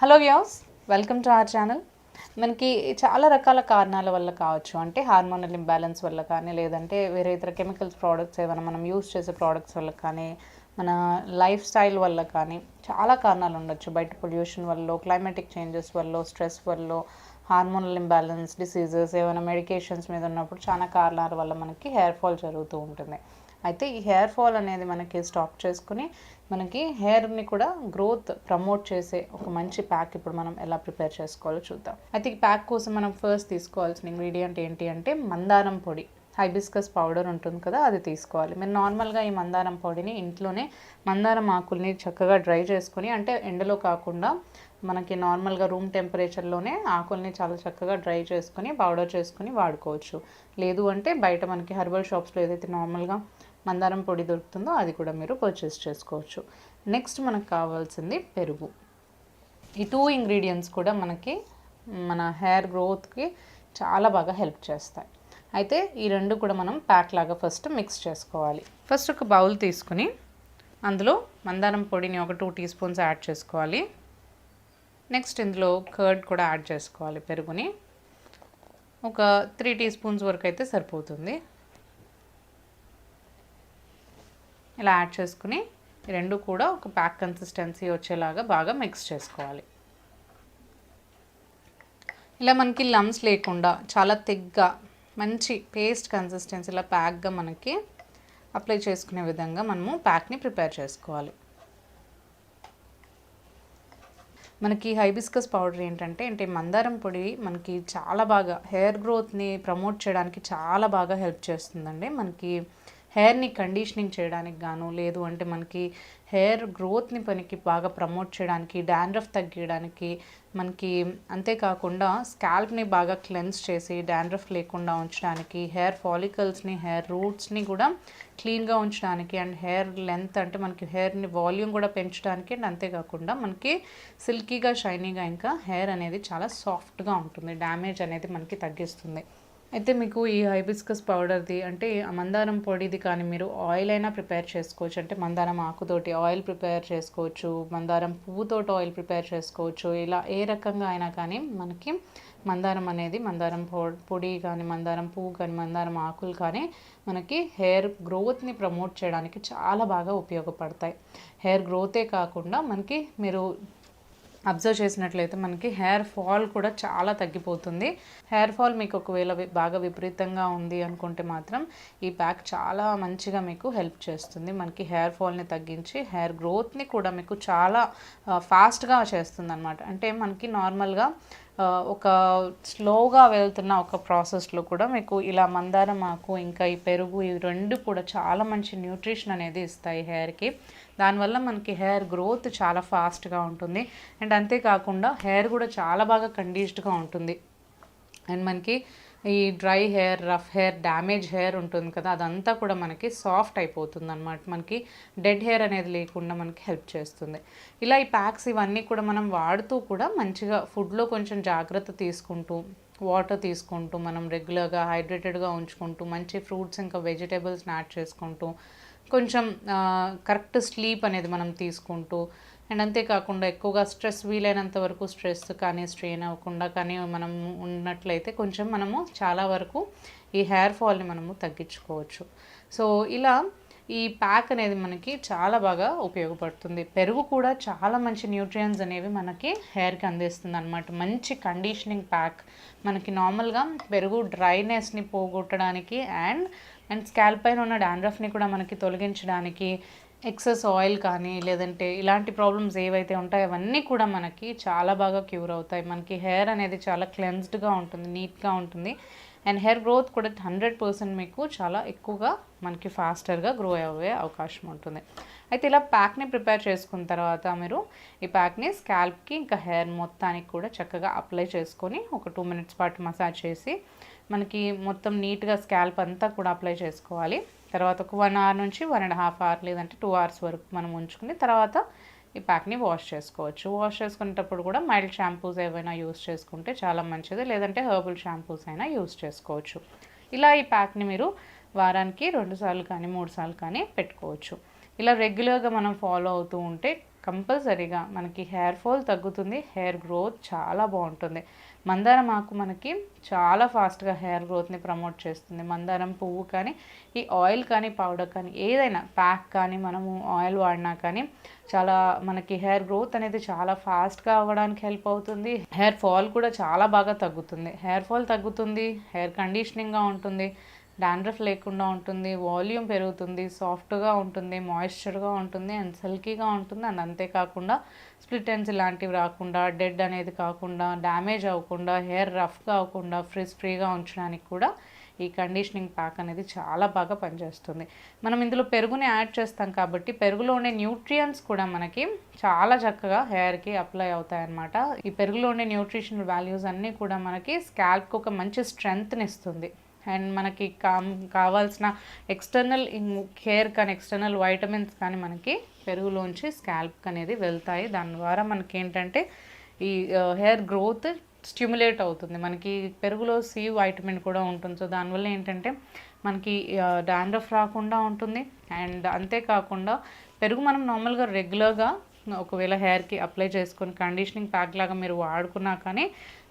Hello views welcome to our channel మనకి చాలా రకాల కారణాల వల్ల కావచ్చు. అంటే హార్మోనల్ ఇంబ్యాలెన్స్ వల్ల కానీ లేదంటే వేరే ఇతర కెమికల్స్ ప్రోడక్ట్స్ ఏమైనా మనం యూస్ చేసే ప్రోడక్ట్స్ వల్ల కానీ మన లైఫ్ స్టైల్ వల్ల కానీ చాలా కారణాలు ఉండొచ్చు. బయట పొల్యూషన్ వల్ల క్లైమాటిక్ చేంజెస్ వల్ల స్ట్రెస్ వల్ల హార్మోనల్ ఇంబ్యాలెన్స్ డిసీజెస్ ఏమైనా మెడికేషన్స్ మీద ఉన్నప్పుడు చాలా కారణాల వల్ల మనకి హెయిర్ ఫాల్ జరుగుతూ ఉంటుంది. అయితే ఈ హెయిర్ ఫాల్ అనేది మనకి స్టాప్ చేసుకుని మనకి హెయిర్ని కూడా గ్రోత్ ప్రమోట్ చేసే ఒక మంచి ప్యాక్ ఇప్పుడు మనం ఎలా ప్రిపేర్ చేసుకోవాలో చూద్దాం. అయితే ఈ ప్యాక్ కోసం మనం ఫస్ట్ తీసుకోవాల్సిన ఇంగ్రీడియంట్ ఏంటి అంటే మందారం పొడి. హైబిస్కస్ పౌడర్ ఉంటుంది కదా అది తీసుకోవాలి. మీరు నార్మల్గా ఈ మందారం పొడిని ఇంట్లోనే మందారం ఆకుల్ని చక్కగా డ్రై చేసుకొని అంటే ఎండలో కాకుండా మనకి నార్మల్గా రూమ్ టెంపరేచర్లోనే ఆకుల్ని చాలా చక్కగా డ్రై చేసుకొని పౌడర్ చేసుకొని వాడుకోవచ్చు. లేదు అంటే బయట మనకి హెర్బల్ షాప్స్లో ఏదైతే నార్మల్గా మందారం పొడి దొరుకుతుందో అది కూడా మీరు పర్చేస్ చేసుకోవచ్చు. నెక్స్ట్ మనకు కావాల్సింది పెరుగు. ఈ టూ ఇంగ్రీడియంట్స్ కూడా మనకి మన హెయిర్ గ్రోత్కి చాలా బాగా హెల్ప్ చేస్తాయి. అయితే ఈ రెండు కూడా మనం ప్యాక్ లాగా ఫస్ట్ మిక్స్ చేసుకోవాలి. ఫస్ట్ ఒక బౌల్ తీసుకుని అందులో మందారం పొడిని ఒక టూ టీ స్పూన్స్ యాడ్ చేసుకోవాలి. నెక్స్ట్ ఇందులో కర్డ్ కూడా యాడ్ చేసుకోవాలి పెరుగుని. ఒక త్రీ టీ స్పూన్స్ వరకు అయితే సరిపోతుంది. ఇలా యాడ్ చేసుకుని రెండు కూడా ఒక ప్యాక్ కన్సిస్టెన్సీ వచ్చేలాగా బాగా మిక్స్ చేసుకోవాలి. ఇలా మనకి లమ్స్ లేకుండా చాలా తెగ్గా మంచి పేస్ట్ కన్సిస్టెన్సీ ఇలా ప్యాక్గా మనకి అప్లై చేసుకునే విధంగా మనము ప్యాక్ని ప్రిపేర్ చేసుకోవాలి. మనకి హైబిస్కస్ పౌడర్ ఏంటంటే అంటే మందారం పొడి మనకి చాలా బాగా హెయిర్ గ్రోత్ని ప్రమోట్ చేయడానికి చాలా బాగా హెల్ప్ చేస్తుందండి. మనకి హెయిర్ని కండిషనింగ్ చేయడానికి గాను లేదు అంటే మనకి హెయిర్ గ్రోత్ని పనికి బాగా ప్రమోట్ చేయడానికి డాండ్రఫ్ తగ్గించడానికి మనకి అంతేకాకుండా స్కాల్ప్ని బాగా క్లెన్స్ చేసి డాండ్రఫ్ లేకుండా ఉంచడానికి హెయిర్ ఫాలికల్స్ని హెయిర్ రూట్స్ని కూడా క్లీన్గా ఉంచడానికి అండ్ హెయిర్ లెంత్ అంటే మనకి హెయిర్ని వాల్యూమ్ కూడా పెంచడానికి అండ్ అంతేకాకుండా మనకి సిల్కీగా షైనీగా ఇంకా హెయిర్ అనేది చాలా సాఫ్ట్గా ఉంటుంది. డ్యామేజ్ అనేది మనకి తగ్గిస్తుంది. అయితే మీకు ఈ హైబిస్కస్ పౌడర్ది అంటే మందారం పొడిది కానీ మీరు ఆయిల్ అయినా ప్రిపేర్ చేసుకోవచ్చు. అంటే మందారం ఆకుతోటి ఆయిల్ ప్రిపేర్ చేసుకోవచ్చు మందారం పువ్వుతోటి ఆయిల్ ప్రిపేర్ చేసుకోవచ్చు ఇలా ఏ రకంగా అయినా కానీ మనకి మందారం అనేది మందారం పొడి కానీ మందారం పువ్వు కానీ మందారం ఆకులు కానీ మనకి హెయిర్ గ్రోత్ని ప్రమోట్ చేయడానికి చాలా బాగా ఉపయోగపడతాయి. హెయిర్ గ్రోతే కాకుండా మనకి మీరు అబ్జర్వ్ చేసినట్లయితే మనకి హెయిర్ ఫాల్ కూడా చాలా తగ్గిపోతుంది. హెయిర్ ఫాల్ మీకు ఒకవేళ బాగా విపరీతంగా ఉంది అనుకుంటే మాత్రం ఈ ప్యాక్ చాలా మంచిగా మీకు హెల్ప్ చేస్తుంది. మనకి హెయిర్ ఫాల్ని తగ్గించి హెయిర్ గ్రోత్ని కూడా మీకు చాలా ఫాస్ట్గా చేస్తుంది అనమాట అంటే మనకి నార్మల్గా ఒక స్లోగా వెళ్తున్న ఒక ప్రాసెస్లో కూడా మీకు ఇలా మందారం ఆకు ఇంకా ఈ పెరుగు ఈ రెండు కూడా చాలా మంచి న్యూట్రిషన్ అనేది ఇస్తాయి హెయిర్కి. దానివల్ల మనకి హెయిర్ గ్రోత్ చాలా ఫాస్ట్గా ఉంటుంది. అండ్ అంతేకాకుండా హెయిర్ కూడా చాలా బాగా కండీస్డ్గా ఉంటుంది. అండ్ మనకి ఈ dry hair rough hair damage hair ఉంటుంది కదా అదంతా కూడా మనకి సాఫ్ట్ అయిపోతుంది అనమాట మనకి డెడ్ హెయిర్ అనేది లేకుండా మనకి హెల్ప్ చేస్తుంది. ఇలా ఈ ప్యాక్స్ ఇవన్నీ కూడా మనం వాడుతూ కూడా మంచిగా ఫుడ్లో కొంచెం జాగ్రత్త తీసుకుంటూ వాటర్ తీసుకుంటూ మనం రెగ్యులర్గా హైడ్రేటెడ్గా ఉంచుకుంటూ మంచి ఫ్రూట్స్ ఇంకా వెజిటేబుల్స్ని యాడ్ చేసుకుంటూ కొంచెం కరెక్ట్ స్లీప్ అనేది మనం తీసుకుంటూ అండ్ అంతేకాకుండా ఎక్కువగా స్ట్రెస్ వీలైనంత వరకు స్ట్రెస్ కానీ స్ట్రెయిన్ అవ్వకుండా కానీ మనం ఉన్నట్లయితే కొంచెం మనము చాలా వరకు ఈ హెయిర్ ఫాల్ని మనము తగ్గించుకోవచ్చు. సో ఇలా ఈ ప్యాక్ అనేది మనకి చాలా బాగా ఉపయోగపడుతుంది. పెరుగు కూడా చాలా మంచి న్యూట్రియన్స్ అనేవి మనకి హెయిర్కి అందిస్తుంది అనమాట మంచి కండిషనింగ్ ప్యాక్ మనకి నార్మల్గా పెరుగు డ్రైనెస్ని పోగొట్టడానికి అండ్ అండ్ స్కాల్ప్ పైన ఉన్న డాండ్రఫ్ని కూడా మనకి తొలగించడానికి ఎక్సెస్ ఆయిల్ కానీ లేదంటే ఇలాంటి ప్రాబ్లమ్స్ ఏవైతే ఉంటాయో అవన్నీ కూడా మనకి చాలా బాగా క్యూర్ అవుతాయి. మనకి హెయిర్ అనేది చాలా క్లెన్స్డ్గా ఉంటుంది నీట్గా ఉంటుంది. అండ్ హెయిర్ గ్రోత్ కూడా హండ్రెడ్ పర్సెంట్ మీకు చాలా ఎక్కువగా మనకి ఫాస్టర్గా గ్రో అయ్యే అవకాశం ఉంటుంది. అయితే ఇలా ప్యాక్ని ప్రిపేర్ చేసుకున్న తర్వాత మీరు ఈ ప్యాక్ని స్కాల్ప్కి ఇంకా హెయిర్ మొత్తానికి కూడా చక్కగా అప్లై చేసుకొని ఒక టూ మినిట్స్ పాటు మసాజ్ చేసి మనకి మొత్తం నీట్గా స్కాల్ప్ అంతా కూడా అప్లై చేసుకోవాలి. తర్వాత ఒక వన్ అవర్ నుంచి వన్ అండ్ హాఫ్ అవర్ లేదంటే టూ అవర్స్ వరకు మనం ఉంచుకుని తర్వాత ఈ ప్యాక్ని వాష్ చేసుకోవచ్చు. వాష్ చేసుకునేటప్పుడు కూడా మైల్డ్ షాంపూస్ ఏవైనా యూస్ చేసుకుంటే చాలా మంచిది. లేదంటే హర్బల్ షాంపూస్ అయినా యూస్ చేసుకోవచ్చు. ఇలా ఈ ప్యాక్ని మీరు వారానికి రెండు సార్లు కానీ మూడు సార్లు కానీ పెట్టుకోవచ్చు. ఇలా రెగ్యులర్గా మనం ఫాలో అవుతూ ఉంటే కంపల్సరీగా మనకి హెయిర్ ఫాల్ తగ్గుతుంది హెయిర్ గ్రోత్ చాలా బాగుంటుంది. మందారం ఆకు మనకి చాలా ఫాస్ట్గా హెయిర్ గ్రోత్ని ప్రమోట్ చేస్తుంది. మందారం పువ్వు కానీ ఈ ఆయిల్ కానీ పౌడర్ కానీ ఏదైనా ప్యాక్ కానీ మనము ఆయిల్ వాడినా కానీ చాలా మనకి హెయిర్ గ్రోత్ అనేది చాలా ఫాస్ట్గా అవ్వడానికి హెల్ప్ అవుతుంది. హెయిర్ ఫాల్ కూడా చాలా బాగా తగ్గుతుంది. హెయిర్ ఫాల్ తగ్గుతుంది హెయిర్ కండిషనింగ్గా ఉంటుంది. డాండ్రఫ్ లేకుండా ఉంటుంది వాల్యూమ్ పెరుగుతుంది సాఫ్ట్గా ఉంటుంది మాయిశ్చర్గా ఉంటుంది అండ్ సిల్కీగా ఉంటుంది. అండ్ అంతేకాకుండా స్ప్లిట్ ఎండ్స్ ఇలాంటివి రాకుండా డెడ్ అనేది కాకుండా డ్యామేజ్ అవ్వకుండా హెయిర్ రఫ్గా అవ్వకుండా ఫ్రిజ్ ఫ్రీగా ఉంచడానికి కూడా ఈ కండిషనింగ్ ప్యాక్ అనేది చాలా బాగా పనిచేస్తుంది. మనం ఇందులో పెరుగుని యాడ్ చేస్తాం కాబట్టి పెరుగులో ఉండే న్యూట్రియంట్స్ కూడా మనకి చాలా చక్కగా హెయిర్కి అప్లై అవుతాయి అన్నమాట ఈ పెరుగులో ఉండే న్యూట్రిషన్ వాల్యూస్ అన్నీ కూడా మనకి స్కాల్ప్కి ఒక మంచి స్ట్రెంగ్త్ని ఇస్తుంది. అండ్ మనకి కామ్ కావాల్సిన ఎక్స్టర్నల్ హెయిర్ కానీ ఎక్స్టర్నల్ వైటమిన్స్ కానీ మనకి పెరుగులోంచి స్కాల్ప్ అనేది వెళ్తాయి. దాని ద్వారా మనకి ఏంటంటే ఈ హెయిర్ గ్రోత్ స్టిమ్యులేట్ అవుతుంది. మనకి పెరుగులో సి వైటమిన్ కూడా ఉంటుంది. సో దానివల్ల ఏంటంటే మనకి డాండ్రఫ్ రాకుండా ఉంటుంది. అండ్ అంతేకాకుండా పెరుగు మనం నార్మల్గా రెగ్యులర్గా ఒకవేళ హెయిర్కి అప్లై చేసుకొని కండిషనింగ్ ప్యాక్ లాగా మీరు వాడుకున్నా కానీ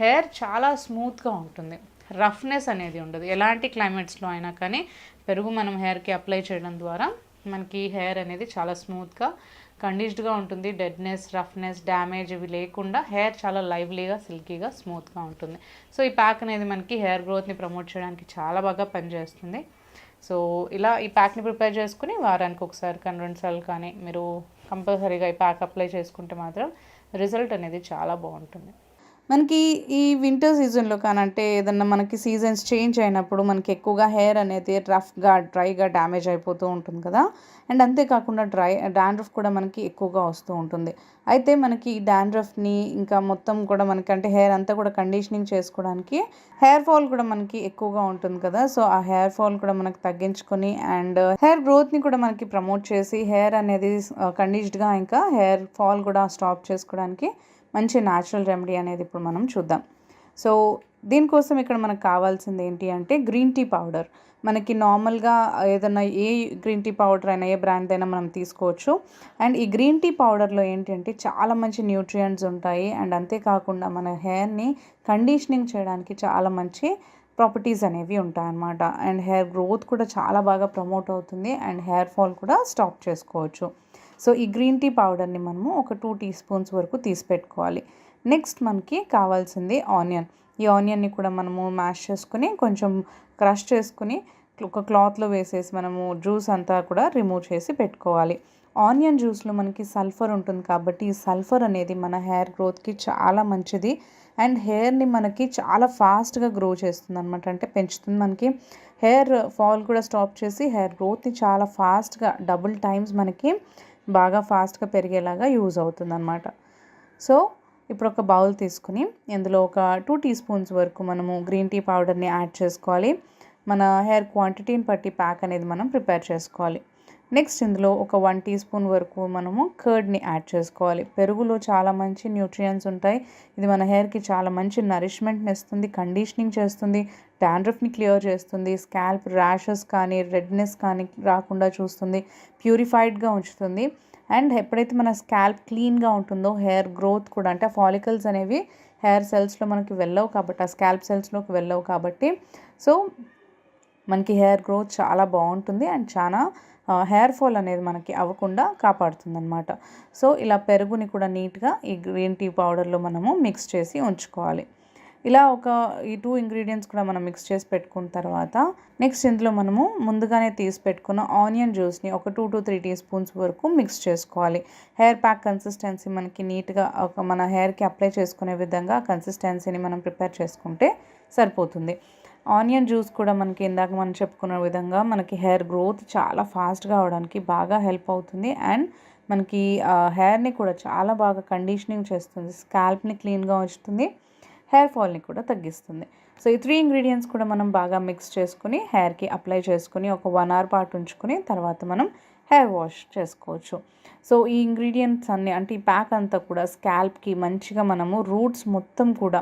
హెయిర్ చాలా స్మూత్గా ఉంటుంది. రఫ్నెస్ అనేది ఉండదు. ఎలాంటి క్లైమేట్స్లో అయినా కానీ పెరుగు మనం హెయిర్కి అప్లై చేయడం ద్వారా మనకి హెయిర్ అనేది చాలా స్మూత్గా కండిష్డ్గా ఉంటుంది. డెడ్నెస్ రఫ్నెస్ డ్యామేజ్ ఇవి లేకుండా హెయిర్ చాలా లైవ్లీగా సిల్కీగా స్మూత్గా ఉంటుంది. సో ఈ ప్యాక్ అనేది మనకి హెయిర్ గ్రోత్ని ప్రమోట్ చేయడానికి చాలా బాగా పనిచేస్తుంది. సో ఇలా ఈ ప్యాక్ని ప్రిపేర్ చేసుకుని వారానికి ఒకసారి కానీ రెండు సార్లు కానీ మీరు కంపల్సరీగా ఈ ప్యాక్ అప్లై చేసుకుంటే మాత్రం రిజల్ట్ అనేది చాలా బాగుంటుంది. మనకి ఈ వింటర్ సీజన్లో కానంటే ఏదన్నా మనకి సీజన్స్ చేంజ్ అయినప్పుడు మనకి ఎక్కువగా హెయిర్ అనేది రఫ్గా డ్రైగా డ్యామేజ్ అయిపోతూ ఉంటుంది కదా. అండ్ అంతేకాకుండా డ్రై డాండ్రఫ్ కూడా మనకి ఎక్కువగా వస్తూ ఉంటుంది. అయితే మనకి ఈ డాండ్రఫ్ని ఇంకా మొత్తం కూడా మనకి అంటే హెయిర్ అంతా కూడా కండిషనింగ్ చేసుకోవడానికి హెయిర్ ఫాల్ కూడా మనకి ఎక్కువగా ఉంటుంది కదా. సో ఆ హెయిర్ ఫాల్ కూడా మనకి తగ్గించుకొని అండ్ హెయిర్ గ్రోత్ని కూడా మనకి ప్రమోట్ చేసి హెయిర్ అనేది కండిష్డ్గా ఇంకా హెయిర్ ఫాల్ కూడా స్టాప్ చేసుకోవడానికి మంచి న్యాచురల్ రెమెడీ అనేది ఇప్పుడు మనం చూద్దాం. సో దీనికోసం ఇక్కడ మనకు కావాల్సింది ఏంటి అంటే గ్రీన్ టీ పౌడర్ మనకి నార్మల్గా ఏదైనా ఏ గ్రీన్ టీ పౌడర్ అయినా ఏ బ్రాండ్ అయినా మనం తీసుకోవచ్చు. అండ్ ఈ గ్రీన్ టీ పౌడర్లో ఏంటంటే చాలా మంచి న్యూట్రియంట్స్ ఉంటాయి. అండ్ అంతేకాకుండా మన హెయిర్ని కండిషనింగ్ చేయడానికి చాలా మంచి ప్రాపర్టీస్ అనేవి ఉంటాయన్నమాట. అండ్ హెయిర్ గ్రోత్ కూడా చాలా బాగా ప్రమోట్ అవుతుంది. అండ్ హెయిర్ ఫాల్ కూడా స్టాప్ చేసుకోవచ్చు. సో ఈ గ్రీన్ టీ పౌడర్ని మనము ఒక టూ టీ స్పూన్స్ వరకు తీసి పెట్టుకోవాలి. నెక్స్ట్ మనకి కావాల్సింది ఆనియన్. ఈ ఆనియన్ని కూడా మనము మ్యాష్ చేసుకుని కొంచెం క్రష్ చేసుకుని ఒక క్లాత్లో వేసేసి మనము జ్యూస్ అంతా కూడా రిమూవ్ చేసి పెట్టుకోవాలి. ఆనియన్ జ్యూస్లో మనకి సల్ఫర్ ఉంటుంది కాబట్టి ఈ సల్ఫర్ అనేది మన హెయిర్ గ్రోత్కి చాలా మంచిది. అండ్ హెయిర్ని మనకి చాలా ఫాస్ట్గా గ్రో చేస్తుంది అనమాట అంటే పెంచుతుంది మనకి. హెయిర్ ఫాల్ కూడా స్టాప్ చేసి హెయిర్ గ్రోత్ని చాలా ఫాస్ట్గా డబుల్ టైమ్స్ మనకి బాగా ఫాస్ట్గా పెరిగేలాగా యూజ్ అవుతుంది అనమాట సో ఇప్పుడు ఒక బౌల్ తీసుకుని ఇందులో ఒక టూ టీ స్పూన్స్ వరకు మనము గ్రీన్ టీ పౌడర్ని యాడ్ చేసుకోవాలి. మన హెయిర్ క్వాంటిటీని బట్టి ప్యాక్ అనేది మనం ప్రిపేర్ చేసుకోవాలి. నెక్స్ట్ ఇందులో ఒక వన్ టీ స్పూన్ వరకు మనము కర్డ్ని యాడ్ చేసుకోవాలి. పెరుగులో చాలా మంచి న్యూట్రియన్స్ ఉంటాయి. ఇది మన హెయిర్కి చాలా మంచి నరిష్మెంట్ని ఇస్తుంది కండిషనింగ్ చేస్తుంది డాండ్రఫ్ని క్లియర్ చేస్తుంది స్కాల్ప్ ర్యాషెస్ కానీ రెడ్నెస్ కానీ రాకుండా చూస్తుంది ప్యూరిఫైడ్గా ఉంచుతుంది. అండ్ ఎప్పుడైతే మన స్కాల్ప్ క్లీన్గా ఉంటుందో హెయిర్ గ్రోత్ కూడా అంటే ఫాలికల్స్ అనేవి హెయిర్ సెల్స్లో మనకి వెళ్ళవు కాబట్టి ఆ స్కాల్ప్ సెల్స్లోకి వెళ్ళవు కాబట్టి. సో మనకి హెయిర్ గ్రోత్ చాలా బాగుంటుంది అండ్ చాలా హెయిర్ ఫాల్ అనేది మనకి అవ్వకుండా కాపాడుతుంది అనమాట సో ఇలా పెరుగుని కూడా నీట్గా ఈ గ్రీన్ టీ పౌడర్లో మనము మిక్స్ చేసి ఉంచుకోవాలి. ఇలా ఒక ఈ టూ ఇంగ్రీడియంట్స్ కూడా మనం మిక్స్ చేసి పెట్టుకున్న తర్వాత నెక్స్ట్ ఇందులో మనము ముందుగానే తీసి పెట్టుకున్న ఆనియన్ జ్యూస్ని ఒక two to three teaspoons వరకు మిక్స్ చేసుకోవాలి. హెయిర్ ప్యాక్ కన్సిస్టెన్సీ మనకి నీట్గా ఒక మన హెయిర్కి అప్లై చేసుకునే విధంగా కన్సిస్టెన్సీని మనం ప్రిపేర్ చేసుకుంటే సరిపోతుంది. ఆనియన్ జ్యూస్ కూడా మనకి ఇందాక మనం చెప్పుకున్న విధంగా మనకి హెయిర్ గ్రోత్ చాలా ఫాస్ట్గా అవడానికి బాగా హెల్ప్ అవుతుంది. అండ్ మనకి హెయిర్ని కూడా చాలా బాగా కండిషనింగ్ చేస్తుంది. స్కాల్ప్ని క్లీన్గా ఉంచుతుంది. హెయిర్ ఫాల్ని కూడా తగ్గిస్తుంది. సో ఈ త్రీ ఇంగ్రీడియంట్స్ కూడా మనం బాగా మిక్స్ చేసుకుని హెయిర్కి అప్లై చేసుకుని ఒక వన్ అవర్ పాటు ఉంచుకుని తర్వాత మనం హెయిర్ వాష్ చేసుకోవచ్చు. సో ఈ ఇంగ్రీడియంట్స్ అన్నీ అంటే ఈ ప్యాక్ అంతా కూడా స్కాల్ప్కి మంచిగా మనము రూట్స్ మొత్తం కూడా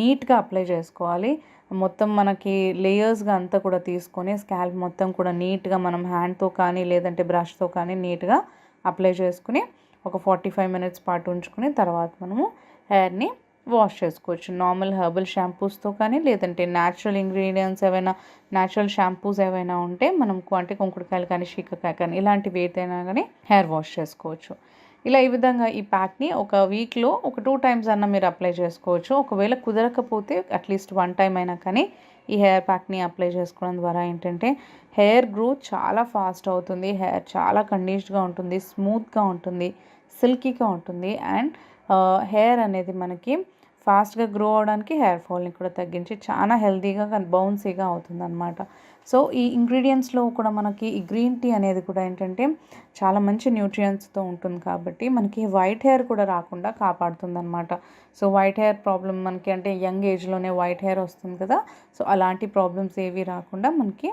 నీట్గా అప్లై చేసుకోవాలి. మొత్తం మనకి లేయర్స్గా అంతా కూడా తీసుకొని స్కాల్ప్ మొత్తం కూడా నీట్గా మనం హ్యాండ్తో కానీ లేదంటే బ్రష్తో కానీ నీట్గా అప్లై చేసుకుని ఒక ఫార్టీ ఫైవ్ మినిట్స్ పాటు ఉంచుకుని తర్వాత మనము హెయిర్ని వాష్ చేసుకోవచ్చు. నార్మల్ హెర్బల్ షాంపూస్తో కానీ లేదంటే న్యాచురల్ ఇంగ్రీడియంట్స్ ఏవైనా న్యాచురల్ షాంపూస్ ఏవైనా ఉంటే మనం అంటే కుంకుడుకాయలు కానీ షీకకాయ కానీ ఇలాంటివి ఏదైనా కానీ హెయిర్ వాష్ చేసుకోవచ్చు. ఇలా ఈ విధంగా ఈ ప్యాక్ని ఒక వీక్లో ఒక టూ టైమ్స్ అన్న మీరు అప్లై చేసుకోవచ్చు. ఒకవేళ కుదరకపోతే అట్లీస్ట్ వన్ టైం అయినా కానీ ఈ హెయిర్ ప్యాక్ని అప్లై చేసుకోవడం ద్వారా ఏంటంటే హెయిర్ గ్రోత్ చాలా ఫాస్ట్ అవుతుంది. హెయిర్ చాలా కండిష్డ్గా ఉంటుంది స్మూత్గా ఉంటుంది సిల్కీగా ఉంటుంది. అండ్ హెయిర్ అనేది మనకి ఫాస్ట్గా గ్రో అవడానికి హెయిర్ ఫాల్ని కూడా తగ్గించి చాలా హెల్తీగా బౌన్సీగా అవుతుంది అనమాట సో ఈ ఇంగ్రీడియంట్స్లో కూడా మనకి ఈ గ్రీన్ టీ అనేది కూడా ఏంటంటే చాలా మంచి న్యూట్రియంట్స్తో ఉంటుంది కాబట్టి మనకి వైట్ హెయిర్ కూడా రాకుండా కాపాడుతుందనమాట సో వైట్ హెయిర్ ప్రాబ్లం మనకి అంటే యంగ్ ఏజ్లోనే వైట్ హెయిర్ వస్తుంది కదా. సో అలాంటి ప్రాబ్లమ్స్ ఏవి రాకుండా మనకి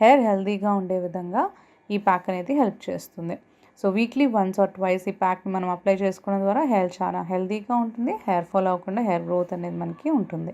హెయిర్ హెల్తీగా ఉండే విధంగా ఈ ప్యాక్ అనేది హెల్ప్ చేస్తుంది. So weekly once or twice ఈ ప్యాక్ని మనం అప్లై చేసుకోవడం ద్వారా హెయిర్ చాలా హెల్తీగా ఉంటుంది హెయిర్ ఫాల్ అవ్వకుండా హెయిర్ గ్రోత్ అనేది మనకి ఉంటుంది.